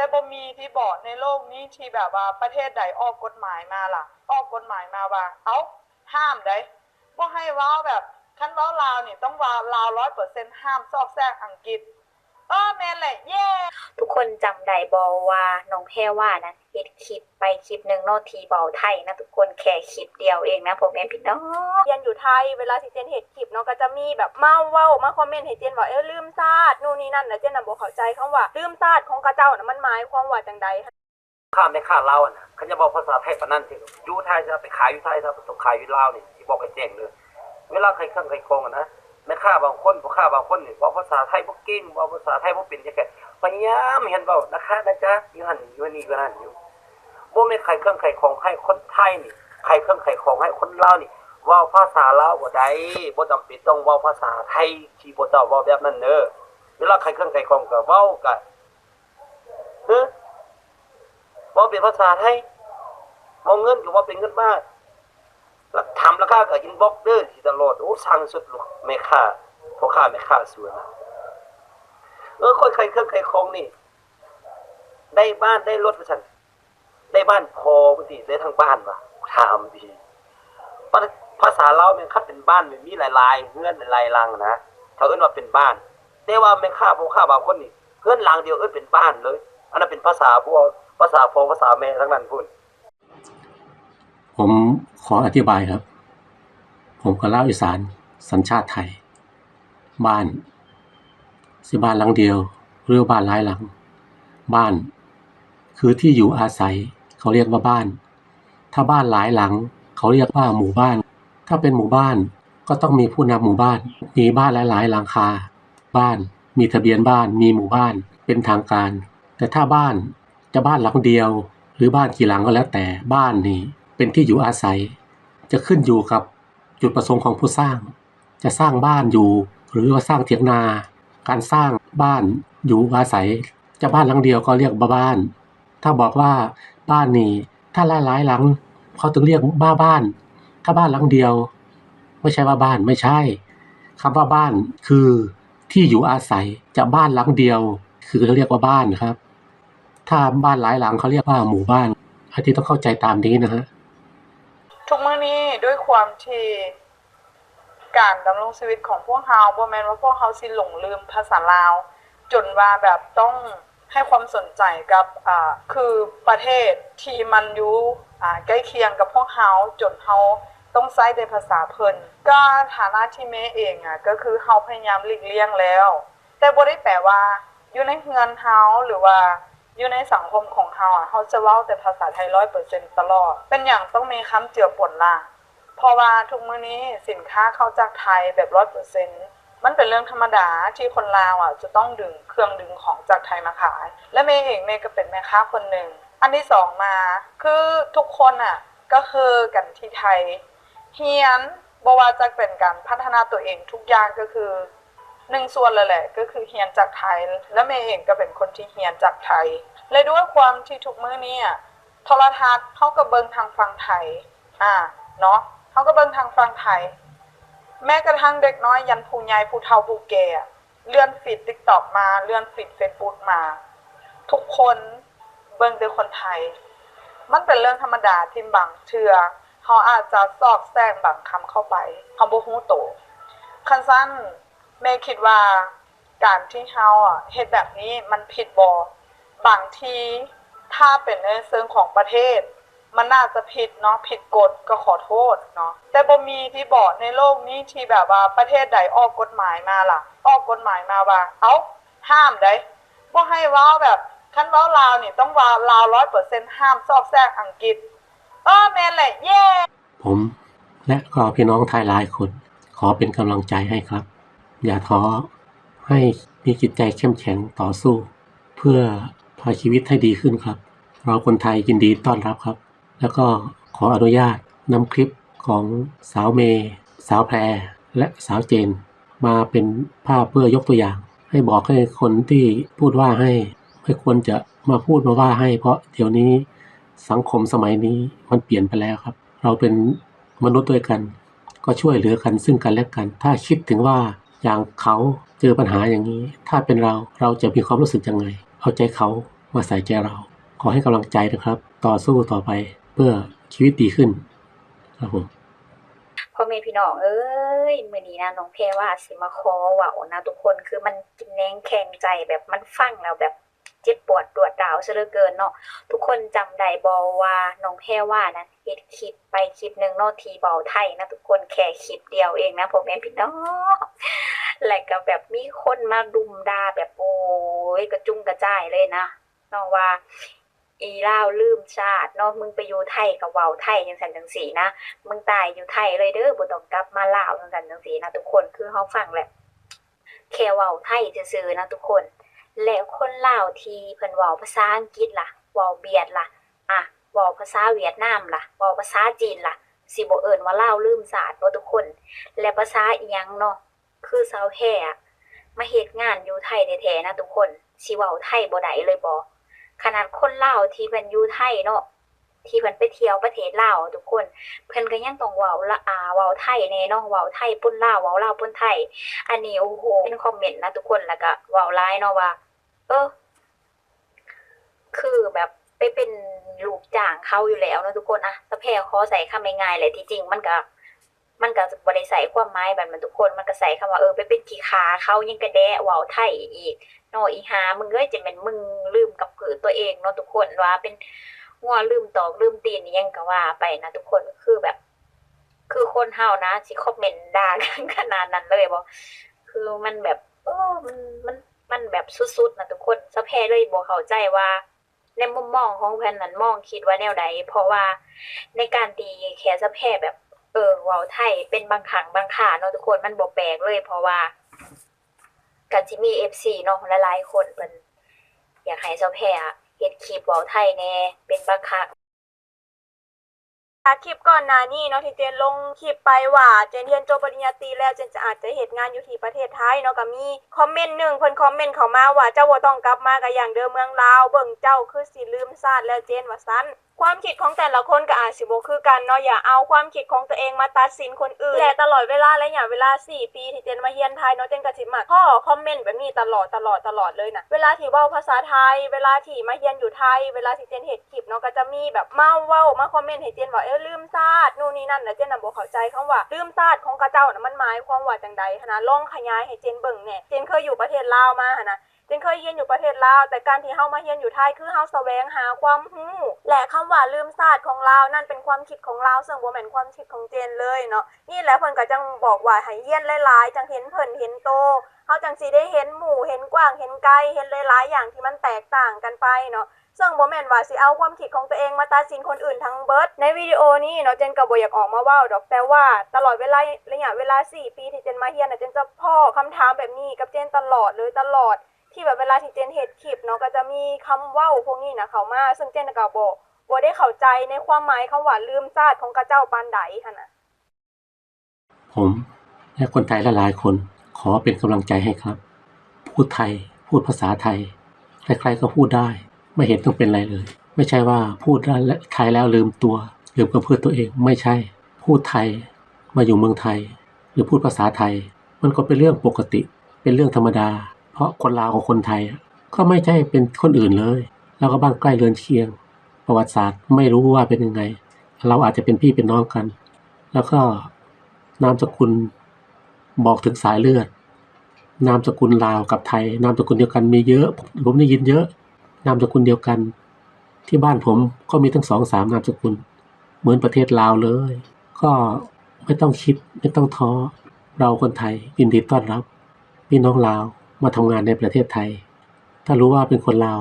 แต่บ่มีที่บอกในโลกนี้ที่แบบว่าประเทศใดออกกฎหมายมาล่ะ ออกกฎหมายมาว่า เอ้าห้ามได้บ่ให้ว้าแบบคันว้าลาวนี่ต้องว้าลาวร้อยเปอร์เซ็นต์ห้ามซอกแซกอังกฤษ เออแม่นแหละเย้ทุกคนจำได้บอว่าน้องแพรว่านะเฮ็ดคลิปไปคลิปหนึ่งเนอทีเบาไทยนะทุกคนแค่คลิปเดียวเองนะผมแม่พี่น้องเรียนอยู่ไทยเวลาที่เจนเห็นคลิปเนาะก็จะมีแบบเมาเว้ามาคอมเมนต์ให้เจนว่าเอ้ยลืมซาดนู่นนี่นั่นนะเจนน่ะบ่เข้าใจคำว่าลืมซาดของกระเจ้าน่ะมันหมายความว่าจังใดข้ามในข้าเล่าวอะนะเขาจะบอกภาษาไทยปานนั้นที่อยู่ไทยจะไปขายอยู่ไทยจะไปส่งขายอยู่ลาวนี่ที่บอกไอ้แจ้งเลยเวลาใครเครื่องใครโครงอะนะ แม่ค้าบางคนพ่อค้าบางคนนี่บอกภาษาไทยบ่เก่งบอกภาษาไทยบ่เป็นจังได๋พยายามเห็นเว้านะคะนะจ๊ะอยู่หั่นอยู่นี่อยู่นั่นอยู่บ่แม่นใครเครื่องใครของให้คนไทยนี่ใครเครื่องใครของให้คนลาวนี่ว้าภาษาลาวบ่ได้บ่จำเป็นต้องว้าภาษาไทยที่บ่เจ้าเว้าแบบนั้นเด้อเวลาใครเครื่องใครของก็เว้าก็เฮ้อว่าเป็นภาษาไทยมองเงินก็ว่าเป็นเงินบาท แล้วทำราคากับอินบ็อกเดอร์ที่ตลอดโอ้สั่งสุดลูกไม่ค่าพ่อค้าไม่ค่าสวยนะเออคนใครเครื่องใครคองนี่ ได้บ้านได้รถไปสั่นได้บ้านพอพอดีได้ทั้งบ้านวะถามดีภาษาเราเนี่ยคัดเป็นบ้านมันมีหลายๆเงื่อนลายลังนะเขาเอิ้นว่าเป็นบ้านแต่ว่าแม่ค้าพอค้าบางคนนี่เพื่อนลังเดียวเอิ้นเป็นบ้านเลย อันนั้นเป็นภาษาพวกภาษาพ่อภาษาแม่ทั้งนั้นพุ่น ผมขออธิบายครับ ผมก็เล่าอีสานสัญชาติไทย บ้านสิบ้านหลังเดียวหรือบ้านหลายหลัง บ้าน คือที่อยู่อาศัย เขาเรียกว่าบ้าน ถ้าบ้านหลายหลัง เขาเรียกว่าหมู่บ้าน ถ้าเป็นหมู่บ้านก็ต้องมีผู้นำหมู่บ้าน มีบ้านหลายๆหลังคา บ้าน มีทะเบียนบ้าน มีหมู่บ้าน เป็นทางการ แต่ถ้าบ้านจะบ้านหลังเดียว หรือบ้านกี่หลังก็แล้วแต่ บ้านนี้ เป็นที่อยู่อาศัย จะขึ้นอยู่กับจุดประสงค์ของผู้สร้าง จะสร้างบ้านอยู่ หรือว่าสร้างเถียงนา การสร้างบ้านอยู่อาศัย จะบ้านหลังเดียวก็เรียกบ้านถ้าบอกว่าบ้านนี้ถ้าหลายหลายๆหลังเขาถึงเรียกบ้าบ้าน ถ้าบ้านหลังเดียว ไม่ใช่ว่าบ้านไม่ใช่คำว่าบ้านคือที่อยู่อาศัยจะบ้านหลังเดียว คือเรียกว่าบ้านครับ ถ้าบ้านหลายหลังเขาเรียกว่าหมู่บ้านอันที่ต้องเข้าใจตามนี้นะฮะ ทุกมื้อนี้ด้วยความที่การดำรงชีวิตของพวกเฮาบ่แมนว่าพวกเฮาสิหลงลืมภาษาลาว จนว่าแบบต้องให้ความสนใจกับอ่าคือประเทศที่มันอยู่อ่าใกล้เคียงกับพวกเฮาจนเฮาต้องใช้ในภาษาเพิ่นก็ฐานะที่แม่เองอะก็คือเฮาพยายามหลีกเลี่ยงแล้ว แต่บ่ได้แปลว่าอยู่ในเฮือนเฮาหรือว่า อยู่ในสังคมของเฮาอะเฮาจะเว้าแต่ภาษาไทย100%ตลอด เป็นอย่างต้องมีคำเจือปนล่ะ เพราะว่าทุกมื้อนี้สินค้าเข้าจากไทยแบบ100%มันเป็นเรื่องธรรมดาที่คนลาวอะจะต้องดึงเครื่องดึงของจากไทยมาขาย และเมย์เองเมย์ก็เป็นแม่ค้าคนหนึ่ง อันที่สองมา คือทุกคนอะก็คือกันที่ไทยเฮียนบ่ว่าจะเป็นการพัฒนาตัวเองทุกอย่างก็คือ หนึ่งส่วนเลยแหละก็คือเฮียนจากไทย และเมย์เองก็เป็นคนที่เฮียนจากไทยเลยด้วยความที่ทุกมื้อนี้อะโทรทัศน์เขาก็เบิงทางฝั่งไทย อ่าเนาะเขาก็เบิงทางฝั่งไทย แม้กระทั่งเด็กน้อยยันผู้ใหญ่ผู้เฒ่าผู้แก่อเลื่อนฟีด TikTok มาเลื่อนฟีด Facebook มา ทุกคนเบิ่งแต่คนไทย มันเป็นเรื่องธรรมดาที่บางเทื่อเขาอาจจะซอกแซงบางคำเข้าไปเขาบ่ฮู้โตคันสั้น แม่คิดว่าการที่เฮาอะเฮ็ดแบบนี้มันผิดบ่บางทีถ้าเป็นในเชิงของประเทศ มันน่าจะผิดเนาะผิดกฎก็ขอโทษเนาะแต่บ่มีที่บอกในโลกนี้ที่แบบว่าประเทศใดออกกฎหมายมาล่ะ ออกกฎหมายมาว่า เอ้าห้ามได้บ่ให้ว้าแบบคันว้าลาวนี่ต้องว้าลาว100%ห้ามซอกแซกอังกฤษเออแม่นแหละเย้ผมและก็พี่น้องไทยหลายคน ขอเป็นกำลังใจให้ครับ อย่าท้อให้มีจิตใจเข้มแข็งต่อสู้ เพื่อพาชีวิตให้ดีขึ้นครับ เราคนไทยยินดีต้อนรับครับ แล้วก็ขออนุญาตนำคลิปของสาวเมย์สาวแพร และสาวเจน มาเป็นภาพเพื่อยกตัวอย่าง ให้บอกให้คนที่พูดว่าให้ไม่ควรจะมาพูดมาว่าให้ เพราะเดี๋ยวนี้สังคมสมัยนี้มันเปลี่ยนไปแล้วครับ เราเป็นมนุษย์ด้วยกัน ก็ช่วยเหลือกันซึ่งกันและกัน ถ้าคิดถึงว่า อย่างเขาเจอปัญหาอย่างนี้ ถ้าเป็นเราเราจะมีความรู้สึกยังไง เอาใจเขามาใส่ใจเรา ขอให้กำลังใจนะครับ ต่อสู้ต่อไปเพื่อชีวิตดีขึ้นครับผมพ่อแม่พี่น้องเอ้ยมือนี้นะน้องเพว่าสิมาคอว่านะทุกคนคือมันกินแนงแข็งใจแบบมันฟังแล้วแบบ เจ็บปวดปวดร้าวซะเหลือเกินเนาะทุกคนจำได้บ่ว่าน้องแพรว่านะเฮ็ดคลิปไปคลิปหนึ่งเนาะที่เบาไทยนะทุกคนแค่คลิปเดียวเองนะพ่อแม่พี่น้องและก็แบบมีคนมาดุมด่าแบบโอ้ยกระจุ้งกระจายเลยนะเนาะว่าอีล่าวลืมชาตินาะมึงไปอยู่ไทยกับเว้าไทยจังซั่นจังซี่นะมึงตายอยู่ไทยเลยเด้อบ่ต้องกลับมาลาวจังซั่นจังซี่นะทุกคนคือเฮาฟังแหละแค่เว้าไทยซื่อๆนะทุกคน แล้วคนลาวที่เพิ่นเว้าภาษาอังกฤษล่ะเว้าเบียดล่ะอะเว้าภาษาเวียดนามล่ะเว้าภาษาจีนล่ะ สิบ่เอิ้นว่าลาวลืมศาสตร์บ่ทุกคน และภาษาอีหยังเนาะคือชาวแท้อะมาเฮ็ดงานอยู่ไทยแท้ๆนะทุกคนสิเว้าไทยบ่ได้เลยบ่ขนาดคนลาวที่เพิ่นอยู่ไทยเนาะ ที่เพิ่นไปเที่ยวประเทศลาวทุกคน เพิ่นก็ยังต้องเว้าละอาเว้าไทยแน่เนาะเว้าไทยปุ้นลาวเว้าลาวปุ้นไทย อันนี้โอ้โหเป็นคอมเมนต์นะทุกคนแล้วก็เว้าหลายเนาะว่า เออ คือแบบไปเป็นลูกจ้างเขาอยู่แล้วเนาะทุกคนอะสะแพร่ขอใส่คำง่ายๆเลยที่จริงมันก็มันก็บ่ได้ใส่ความหมายแบบนั้นทุกคนมันก็ใส่คำว่าเออไปเป็นขี้ขาเขายังกระแดะเว้าไทยอีกเนาะอีหามึงเอ้ยจะเป็นมึงลืมกับผือตัวเองเนาะทุกคนว่าเป็น งัวลืมตอกลืมตีนยังก็ว่าไปนะทุกคนคือแบบ คือคนเฮานะสิคอมเมนต์ด่ากันขนาดนั้นเลยบ่คือมันแบบโอ้มันมันมันแบบสุดๆนะทุกคนสะแพเลยบ่เข้าใจว่า ในมุมมองของเพิ่นนั้นมองคิดว่าแนวใดเพราะว่าในการตีแค่สะแพแบบเออว้าไทยเป็นบางครั้งบางคราเนาะทุกคนมันบ่แปลกเลย เพราะว่าก็สิมี FC เนาะหลายๆคนเพิ่นอยากให้สะแพอะ เฮ็ดคลิปเว้าไทยแหน่เป็นบักครั้งคลิปก่อนหน้านี้เนาะที่เจนลงคลิปไปว่าเจนเรียนจบปริญญาตรีแล้วเจนจะอาจจะเหตุงานอยู่ที่ประเทศไทยเนาะก็มีคอมเมนต์หนึ่งเพิ่นคอมเมนต์เข้ามาว่าเจ้าบ่ต้องกลับมาก็อย่างเดิมเมืองลาวเบิ่งเจ้าคือสิลืมชาติแล้วเจนว่าซั่น ความคิดของแต่ละคนก็อาจสิบ่คือกันเนาะอย่าเอาความคิดของตัวเองมาตัดสินคนอื่นและตลอดเวลาระยะเวลา 4 ปีที่เจนมาเรียนไทยเนาะเจนก็สิมักข้อคอมเมนต์แบบนี้ตลอดตลอดตลอดเลยนะเวลาที่เว้าภาษาไทย เวลาที่มาเรียนอยู่ไทย เวลาที่เจนเฮ็ดคลิปเนาะก็จะมีแบบมาเว้ามาคอมเมนต์ให้เจนว่าเอ้ยลืมชาตินู่นนี่นั่นนะเจนน่ะบ่เข้าใจคำว่าลืมชาติของกระเจ้าน่ะมันหมายความว่าจังใดนนะลองขยายให้เจนเบิ่งแหน่เจนเคยอยู่ประเทศลาวมาหนะ จนเคยเรียนอยู่ประเทศลาวแต่การที่เฮามาเรียนอยู่ไทยคือเฮาแสวงหาความรู้และคำว่าลืมศาสตร์ของลาวนั่นเป็นความคิดของลาวซึ่งบ่แม่นความคิดของเจนเลยเนาะนี่แหละเพิ่นก็จังบอกว่าให้เรียนหลายๆจังเห็นเพิ่นเห็นโตเฮาจังสิได้เห็นหมู่เห็นกว้างเห็นไกลเห็นหลายๆอย่างที่มันแตกต่างกันไปเนาะซึ่งบ่แม่นว่าสิเอาความคิดของตัวเองมาตัดสินคนอื่นทั้งเบิด ในวิดีโอนี้เนาะเจนก็บ่อยากออกมาเว้าดอกแต่ว่าตลอดเวลาระยะเวลา 4 ปีที่เจนมาเรียนน่ะเจนจะพ่อคำถามแบบนี้กับเจนตลอดเลยตลอด ที่แบบเวลาที่เจนเฮ็ดคลิปเนาะก็จะมีคำเว้าพวกนี้นะเขามาซึ่งเจนก็บ่บ่ได้เข้าใจในความหมายคำว่าลืมชาติของกระเจ้าปานใดหั่นน่ะผมและคนไทยหลายๆคนขอเป็นกำลังใจให้ครับ พูดไทย พูดภาษาไทย ใครๆก็พูดได้ ไม่เห็นต้องเป็นอะไรเลย ไม่ใช่ว่าพูดแล้วไทยแล้วลืมตัวลืมกับเพื่อตัวเองไม่ใช่ พูดไทยมาอยู่เมืองไทย หรือพูดภาษาไทย มันก็เป็นเรื่องปกติ เป็นเรื่องธรรมดา ราะคนลาวกับคนไทย ก็ไม่ใช่เป็นคนอื่นเลย แล้วก็บ้านใกล้เรือนเคียง ประวัติศาสตร์ไม่รู้ว่าเป็นยังไง เราอาจจะเป็นพี่เป็นน้องกัน แล้วก็นามสกุลบอกถึงสายเลือด นามสกุลลาวกับไทย นามสกุลเดียวกันมีเยอะ ผมได้ยินเยอะ นามสกุลเดียวกัน ที่บ้านผมก็มีทั้งสองสามนามสกุล เหมือนประเทศลาวเลย ก็ไม่ต้องคิดไม่ต้องท้อ เราคนไทยยินดีต้อนรับ พี่น้องลาว มาทำงานในประเทศไทย ถ้ารู้ว่าเป็นคนลาว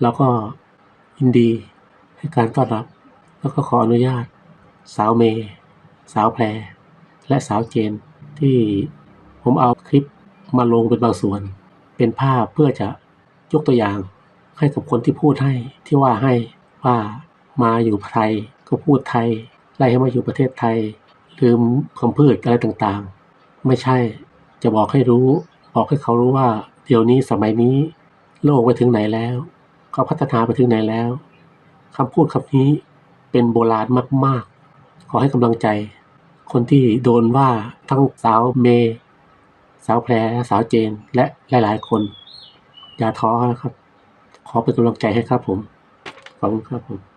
เราก็ยินดีให้การต้อนรับ แล้วก็ขออนุญาต สาวเมย์สาวแพร และสาวเจน ที่ผมเอาคลิปมาลงเป็นบางส่วน เป็นภาพเพื่อจะยกตัวอย่าง ให้กับคนที่พูดให้ที่ว่าให้ว่ามาอยู่ไทยก็พูดไทยไล่ให้มาอยู่ประเทศไทย ลืมคำพืชอะไรต่างๆ ไม่ใช่จะบอกให้รู้ บอกให้เขารู้ว่าเดี๋ยวนี้สมัยนี้ โลกไปถึงไหนแล้วเขาพัฒนาไปถึงไหนแล้วคำพูดคำนี้เป็นโบราณมาก ๆ ขอให้กำลังใจ คนที่โดนว่าทั้งสาวเมย์สาวแพรสาวเจนและหลาย ๆ คน อย่าท้อนะครับ ขอเป็นกำลังใจให้ครับผมขอบคุณครับผม